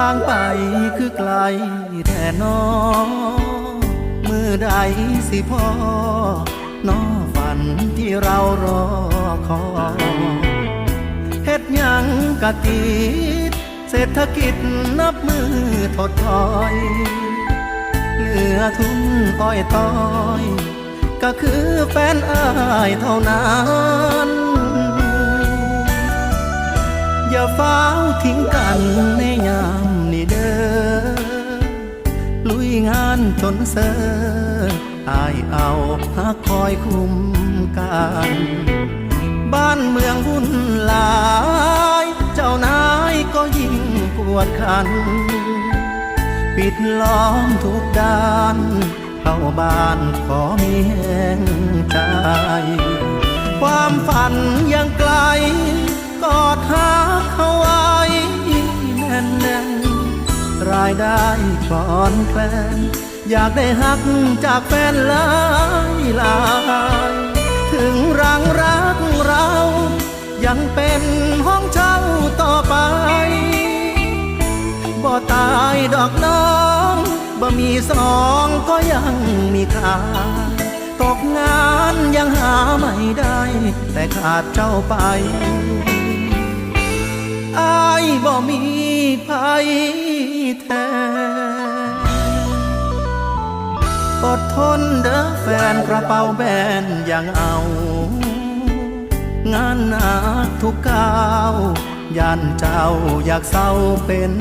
ทางไปคือไกลแท่นอมือใดสิพ่อนอฝันที่เรารอคอยเฮ็ดยังกะติดเศรษฐกิจนับมือถดถอย เหลือทุนอ้อยต้อย ก็คือแฟนอายเท่านั้น ลุยงานจนเซออายเอาหักคอยคุ้มกันบ้านเมืองวุ่นลาย เจ้านายก็ยิ่งปวดขัน ปิดล้อมทุกด้าน เข้าบ้านขอมีแห่งใจ ความฝันยังไกลายได้ก่อนแคลนอยากได้หักจากแฟนหลายหลายถึงรังรักเรา ยังเป็นห้องเช่าต่อไป บ่ตายดอกน้องบ่มีสองก็ยังมีค่าตกงานยังหาไม่ได้ แต่ขาดเจ้าไป อายบ่มีภัยแท้อดทนเด้อแฟนกระเป๋าแบนยังเอา งานหนักทุกก้าวย่านเจ้าอยากเศร้าเป็น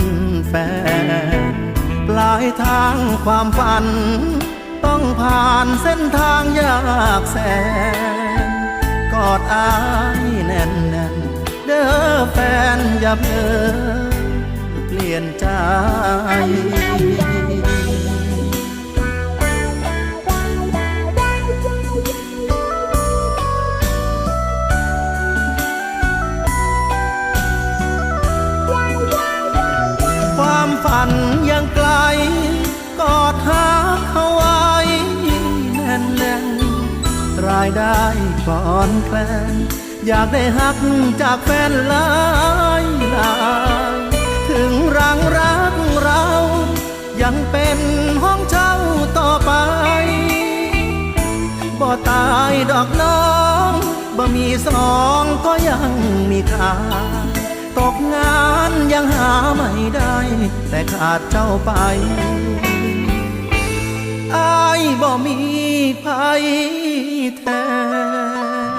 แฟน ปลายทางความฝัน ต้องผ่านเส้นทางยากแสน กอดอายแน่นแน่น อแฟนอย่าเพ้อเปลี่ยนใจความฝันยังไกล กอดหาเขาไว้แน่นแน่นรายได้ก่อนแคลน อยากได้หักจากแฟนหลายหลายถึงรังรักเรา ยังเป็นห้องเช่าต่อไป บ่ตายดอกน้องบ่มีสองก็ยังมีค่าตกงานยังหาไม่ได้ แต่ขาดเจ้าไปอายบ่มีภัยแท้อ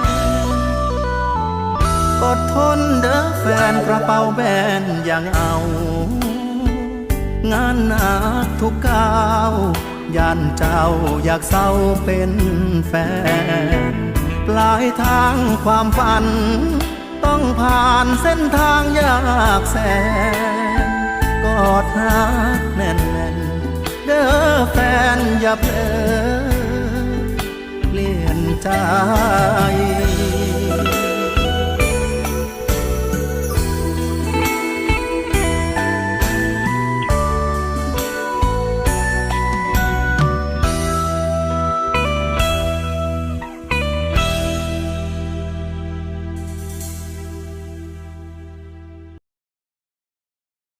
ดทนเด้อแฟนกระเป๋าแบนยังเอา งานหนักทุกก้าวย่านเจ้าอยากเศร้าเป็นแฟน ปลายทางความฝัน ต้องผ่านเส้นทางยากแสน กอดหาแน่นแน่นๆเด้อแฟนอย่าเพลอเปลี่ยนใจ